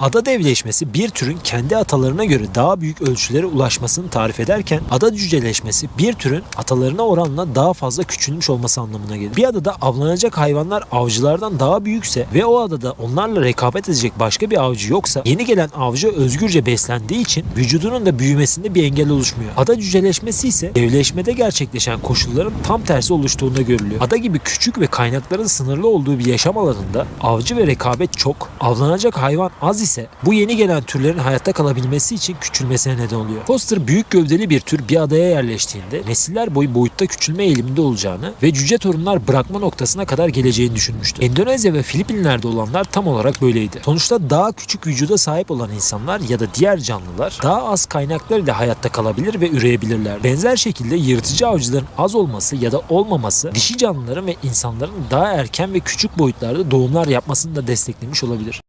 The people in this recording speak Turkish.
Ada devleşmesi bir türün kendi atalarına göre daha büyük ölçülere ulaşmasını tarif ederken ada cüceleşmesi bir türün atalarına oranla daha fazla küçülmüş olması anlamına gelir. Bir adada avlanacak hayvanlar avcılardan daha büyükse ve o adada onlarla rekabet edecek başka bir avcı yoksa yeni gelen avcı özgürce beslendiği için vücudunun da büyümesinde bir engel oluşmuyor. Ada cüceleşmesi ise devleşmede gerçekleşen koşulların tam tersi oluştuğunda görülüyor. Ada gibi küçük ve kaynakların sınırlı olduğu bir yaşam alanında avcı ve rekabet çok, avlanacak hayvan az ise bu yeni gelen türlerin hayatta kalabilmesi için küçülmesine neden oluyor. Foster büyük gövdeli bir tür bir adaya yerleştiğinde nesiller boyu boyutta küçülme eğiliminde olacağını ve cüce torunlar bırakma noktasına kadar geleceğini düşünmüştü. Endonezya ve Filipinler'de olanlar tam olarak böyleydi. Sonuçta daha küçük vücuda sahip olan insanlar ya da diğer canlılar daha az kaynaklar ile hayatta kalabilir ve üreyebilirler. Benzer şekilde yırtıcı avcıların az olması ya da olmaması dişi canlıların ve insanların daha erken ve küçük boyutlarda doğumlar yapmasını da desteklemiş olabilir.